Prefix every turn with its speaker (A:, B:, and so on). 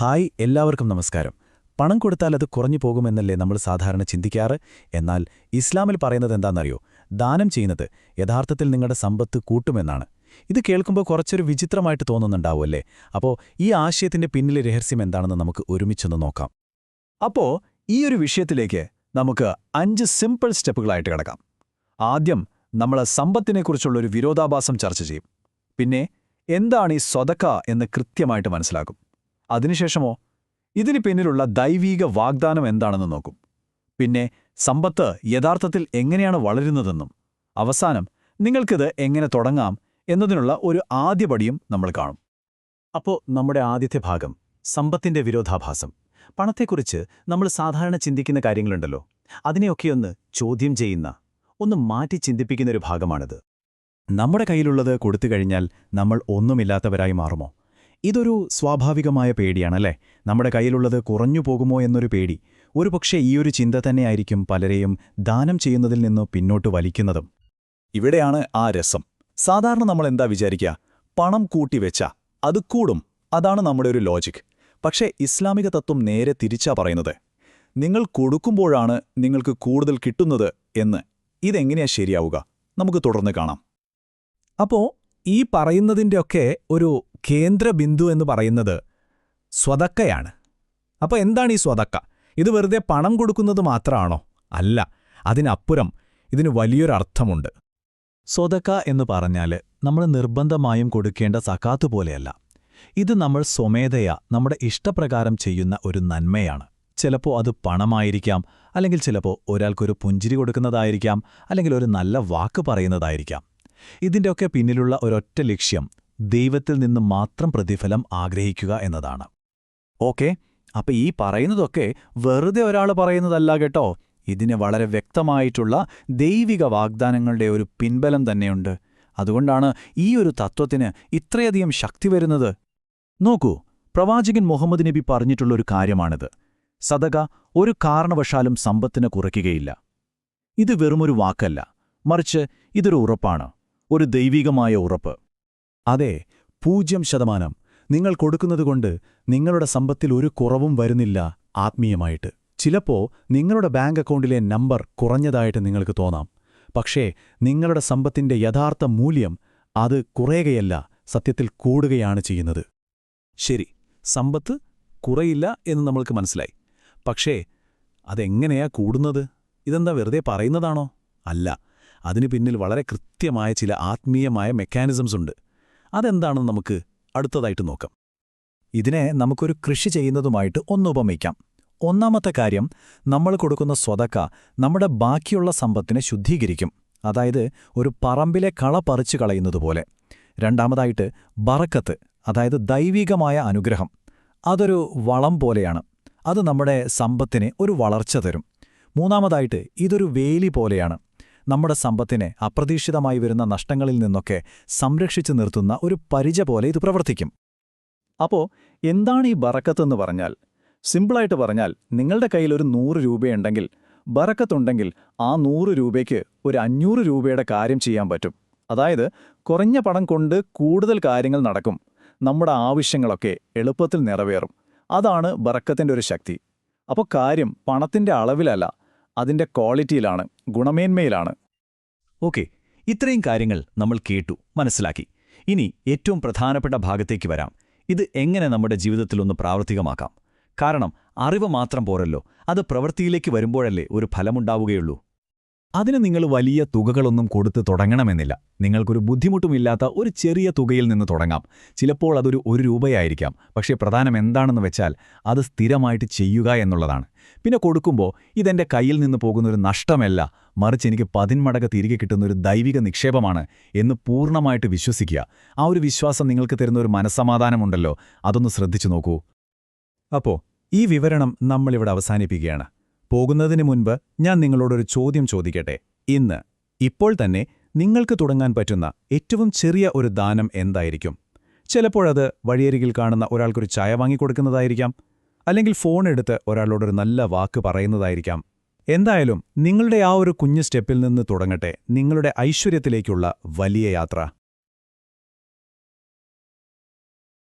A: Hi എല്ലാവർക്കും നമസ്കാരം. പണം കൊടുത്താൽ അത് കുറഞ്ഞു പോകുമെന്നല്ലേ നമ്മൾ സാധാരണ ചിന്തിക്കാറ്? എന്നാൽ ഇസ്ലാമിൽ പറയുന്നത് എന്താണെന്നറിയോ? ദാനം ചെയ്യുന്നത് യഥാർത്ഥത്തിൽ നിങ്ങളുടെ സമ്പത്ത് കൂട്ടുമെന്നാണ്. ഇത് കേൾക്കുമ്പോൾ കുറച്ചൊരു വിചിത്രമായിട്ട് തോന്നുന്നുണ്ടാവുമല്ലേ അപ്പോൾ ഈ ആശയത്തിന്റെ പിന്നിലെ രഹസ്യം എന്താണെന്ന് നമുക്ക് ഒരുമിച്ചൊന്ന് നോക്കാം.
B: അപ്പോ ഈ ഒരു വിഷയത്തിലേക്ക് നമുക്ക് അഞ്ച് സിമ്പിൾ സ്റ്റെപ്പുകളായിട്ട് കിടക്കാം. ആദ്യം നമ്മൾ സമ്പത്തിനെക്കുറിച്ചുള്ള ഒരു വിരോധാഭാസം ചർച്ച ചെയ്യും. പിന്നെ എന്താണ് ഈ സ്വതക്ക എന്ന് കൃത്യമായിട്ട് മനസ്സിലാക്കും. അതിനുശേഷമോ? ഇതിന് പിന്നിലുള്ള ദൈവീക വാഗ്ദാനം എന്താണെന്ന് നോക്കും. പിന്നെ സമ്പത്ത് യഥാർത്ഥത്തിൽ എങ്ങനെയാണ് വളരുന്നതെന്നും അവസാനം നിങ്ങൾക്കിത് എങ്ങനെ തുടങ്ങാം എന്നതിനുള്ള ഒരു ആദ്യപടിയും നമ്മൾ കാണും.
A: അപ്പോൾ നമ്മുടെ ആദ്യത്തെ ഭാഗം സമ്പത്തിന്റെ വിരോധാഭാസം. പണത്തെക്കുറിച്ച് നമ്മൾ സാധാരണ ചിന്തിക്കുന്ന കാര്യങ്ങളുണ്ടല്ലോ. അതിനെയൊക്കെയൊന്ന് ചോദ്യം ചെയ്യുന്ന ഒന്ന് മാറ്റി ചിന്തിപ്പിക്കുന്നൊരു ഭാഗമാണിത്. നമ്മുടെ കയ്യിലുള്ളത് കൊടുത്തു കഴിഞ്ഞാൽ നമ്മൾ ഒന്നുമില്ലാത്തവരായി മാറുമോ? ഇതൊരു സ്വാഭാവികമായ പേടിയാണല്ലേ? നമ്മുടെ കയ്യിലുള്ളത് കുറഞ്ഞു പോകുമോ എന്നൊരു പേടി. ഒരുപക്ഷെ ഈയൊരു ചിന്ത തന്നെയായിരിക്കും പലരെയും ദാനം ചെയ്യുന്നതിൽ നിന്ന് പിന്നോട്ട് വലിക്കുന്നതും.
B: ഇവിടെയാണ് ആ രസം. സാധാരണ നമ്മൾ എന്താ വിചാരിക്കുക പണം കൂട്ടിവെച്ച അത് കൂടും. അതാണ് നമ്മുടെ ഒരു ലോജിക് പക്ഷേ ഇസ്ലാമിക തത്വം നേരെ തിരിച്ചാ പറയുന്നത്. നിങ്ങൾ കൊടുക്കുമ്പോഴാണ് നിങ്ങൾക്ക് കൂടുതൽ കിട്ടുന്നത് എന്ന്. ഇതെങ്ങനെയാ ശരിയാവുക? നമുക്ക് തുടർന്ന് കാണാം.
C: അപ്പോ ഈ പറയുന്നതിന്റെയൊക്കെ ഒരു കേന്ദ്രബിന്ദു എന്ന് പറയുന്നത് സ്വതക്കയാണ്. അപ്പോൾ എന്താണ് ഈ സ്വതക്ക? ഇത് വെറുതെ പണം കൊടുക്കുന്നത് മാത്രമാണോ അല്ല അതിനപ്പുറം ഇതിന് വലിയൊരർത്ഥമുണ്ട്.
A: സ്വതക്ക എന്ന് പറഞ്ഞാൽ നമ്മൾ നിർബന്ധമായും കൊടുക്കേണ്ട സക്കാത്ത് പോലെയല്ല. ഇത് നമ്മൾ സ്വമേധയാ നമ്മുടെ ഇഷ്ടപ്രകാരം ചെയ്യുന്ന ഒരു നന്മയാണ്. ചിലപ്പോൾ അത് പണമായിരിക്കാം അല്ലെങ്കിൽ ചിലപ്പോൾ ഒരാൾക്കൊരു പുഞ്ചിരി കൊടുക്കുന്നതായിരിക്കാം അല്ലെങ്കിൽ ഒരു നല്ല വാക്ക് പറയുന്നതായിരിക്കാം. ഇതിന്റെയൊക്കെ പിന്നിലുള്ള ഒരൊറ്റ ലക്ഷ്യം ദൈവത്തിൽ നിന്ന് മാത്രം പ്രതിഫലം ആഗ്രഹിക്കുക എന്നതാണ്.
B: ഓക്കെ അപ്പൊ ഈ പറയുന്നതൊക്കെ വെറുതെ ഒരാൾ പറയുന്നതല്ല കേട്ടോ. ഇതിന് വളരെ വ്യക്തമായിട്ടുള്ള ദൈവിക വാഗ്ദാനങ്ങളുടെ ഒരു പിൻബലം തന്നെയുണ്ട്. അതുകൊണ്ടാണ് ഈ ഒരു തത്വത്തിന് ഇത്രയധികം ശക്തി വരുന്നത്. നോക്കൂ പ്രവാചകൻ മുഹമ്മദ് നബി പറഞ്ഞിട്ടുള്ളൊരു കാര്യമാണിത്. സദക ഒരു കാരണവശാലും സമ്പത്തിന് കുറയ്ക്കുകയില്ല. ഇത് വെറുമൊരു വാക്കല്ല. മറിച്ച് ഇതൊരു ഉറപ്പാണ്. ഒരു ദൈവികമായ ഉറപ്പ്.
A: അതെ പൂജ്യം ശതമാനം. നിങ്ങൾ കൊടുക്കുന്നതുകൊണ്ട് നിങ്ങളുടെ സമ്പത്തിൽ ഒരു കുറവും വരുന്നില്ല ആത്മീയമായിട്ട്. ചിലപ്പോ നിങ്ങളുടെ ബാങ്ക് അക്കൗണ്ടിലെ നമ്പർ കുറഞ്ഞതായിട്ട് നിങ്ങൾക്ക് തോന്നാം. പക്ഷേ നിങ്ങളുടെ സമ്പത്തിന്റെ യഥാർത്ഥ മൂല്യം അത് കുറയുകയല്ല സത്യത്തിൽ കൂടുകയാണ് ചെയ്യുന്നത്. ശരി സമ്പത്ത് കുറയില്ല എന്ന് നമ്മൾക്ക് മനസ്സിലായി. പക്ഷേ അതെങ്ങനെയാ കൂടുന്നത്? ഇതെന്താ വെറുതെ പറയുന്നതാണോ? അല്ല അതിനു പിന്നിൽ വളരെ കൃത്യമായ ചില ആത്മീയമായ മെക്കാനിസംസ് ഉണ്ട്. അതെന്താണെന്ന് നമുക്ക് അടുത്തതായിട്ട് നോക്കാം. ഇതിനെ നമുക്കൊരു കൃഷി ചെയ്യുന്നതുമായിട്ട് ഒന്ന് ഉപമിക്കാം. ഒന്നാമത്തെ കാര്യം നമ്മൾ കൊടുക്കുന്ന സ്വതക്ക നമ്മുടെ ബാക്കിയുള്ള സമ്പത്തിനെ ശുദ്ധീകരിക്കും. അതായത് ഒരു പറമ്പിലെ കള പറിച്ചു കളയുന്നതുപോലെ രണ്ടാമതായിട്ട് ബറക്കത്ത് അതായത് ദൈവികമായ അനുഗ്രഹം. അതൊരു വളം പോലെയാണ്. അത് നമ്മുടെ സമ്പത്തിനെ ഒരു വളർച്ച തരും. മൂന്നാമതായിട്ട് ഇതൊരു വേലി പോലെയാണ്. നമ്മുടെ സമ്പത്തിനെ അപ്രതീക്ഷിതമായി വരുന്ന നഷ്ടങ്ങളിൽ നിന്നൊക്കെ സംരക്ഷിച്ചു നിർത്തുന്ന ഒരു പരിച പോലെ ഇത് പ്രവർത്തിക്കും.
B: അപ്പോൾ എന്താണ് ഈ ബറക്കത്തെന്ന് പറഞ്ഞാൽ? സിമ്പിളായിട്ട് പറഞ്ഞാൽ നിങ്ങളുടെ കയ്യിൽ ഒരു നൂറ് രൂപയുണ്ടെങ്കിൽ ബറക്കത്തുണ്ടെങ്കിൽ ആ നൂറ് രൂപയ്ക്ക് ഒരു അഞ്ഞൂറ് രൂപയുടെ കാര്യം ചെയ്യാൻ പറ്റും. അതായത് കുറഞ്ഞ പണം കൊണ്ട് കൂടുതൽ കാര്യങ്ങൾ നടക്കും. നമ്മുടെ ആവശ്യങ്ങളൊക്കെ എളുപ്പത്തിൽ നിറവേറും. അതാണ് ബറക്കത്തിന്റെ ഒരു ശക്തി. അപ്പോൾ കാര്യം പണത്തിന്റെ അളവിലല്ല അതിന്റെ ക്വാളിറ്റിയിലാണ് ഗുണമേന്മയിലാണ്.
A: ഓക്കെ ഇത്രയും കാര്യങ്ങൾ നമ്മൾ കേട്ടു മനസ്സിലാക്കി. ഇനി ഏറ്റവും പ്രധാനപ്പെട്ട ഭാഗത്തേക്ക് വരാം. ഇത് എങ്ങനെ നമ്മുടെ ജീവിതത്തിലൊന്ന് പ്രാവർത്തികമാക്കാം? കാരണം അറിവ് മാത്രം പോരല്ലോ അത് പ്രവൃത്തിയിലേക്ക് വരുമ്പോഴല്ലേ ഒരു ഫലമുണ്ടാവുകയുള്ളൂ. അതിന് നിങ്ങൾ വലിയ തുകകളൊന്നും കൊടുത്ത് തുടങ്ങണമെന്നില്ല. നിങ്ങൾക്കൊരു ബുദ്ധിമുട്ടുമില്ലാത്ത ഒരു ചെറിയ തുകയിൽ നിന്ന് തുടങ്ങാം. ചിലപ്പോൾ അതൊരു ഒരു രൂപയായിരിക്കാം. പക്ഷേ പ്രധാനം എന്താണെന്ന് വെച്ചാൽ അത് സ്ഥിരമായിട്ട് ചെയ്യുക എന്നുള്ളതാണ്. പിന്നെ കൊടുക്കുമ്പോൾ ഇതെന്റെ കയ്യിൽ നിന്ന് പോകുന്നൊരു നഷ്ടമല്ല മറിച്ച് എനിക്ക് പതിന്മടങ്ങ് തിരികെ കിട്ടുന്ന ഒരു ദൈവിക നിക്ഷേപമാണ് എന്ന് പൂർണമായിട്ട് വിശ്വസിക്കുക. ആ ഒരു വിശ്വാസം നിങ്ങൾക്ക് തരുന്ന ഒരു മനസ്സമാധാനമുണ്ടല്ലോ അതൊന്ന് ശ്രദ്ധിച്ചു നോക്കൂ. അപ്പോൾ ഈ വിവരണം നമ്മളിവിടെ അവസാനിപ്പിക്കുകയാണ്. പോകുന്നതിന് മുൻപ് ഞാൻ നിങ്ങളോടൊരു ചോദ്യം ചോദിക്കട്ടെ? ഇന്ന് ഇപ്പോൾ തന്നെ നിങ്ങൾക്ക് തുടങ്ങാൻ പറ്റുന്ന ഏറ്റവും ചെറിയ ഒരു ദാനം എന്തായിരിക്കും? ചിലപ്പോഴത് വഴിയരികിൽ കാണുന്ന ഒരാൾക്കൊരു ചായ വാങ്ങിക്കൊടുക്കുന്നതായിരിക്കാം അല്ലെങ്കിൽ ഫോൺ എടുത്ത് ഒരാളോടൊരു നല്ല വാക്ക് പറയുന്നതായിരിക്കാം. എന്തായാലും നിങ്ങളുടെ ആ ഒരു കുഞ്ഞു സ്റ്റെപ്പിൽ നിന്ന് തുടങ്ങട്ടെ നിങ്ങളുടെ ഐശ്വര്യത്തിലേക്കുള്ള വലിയ യാത്ര.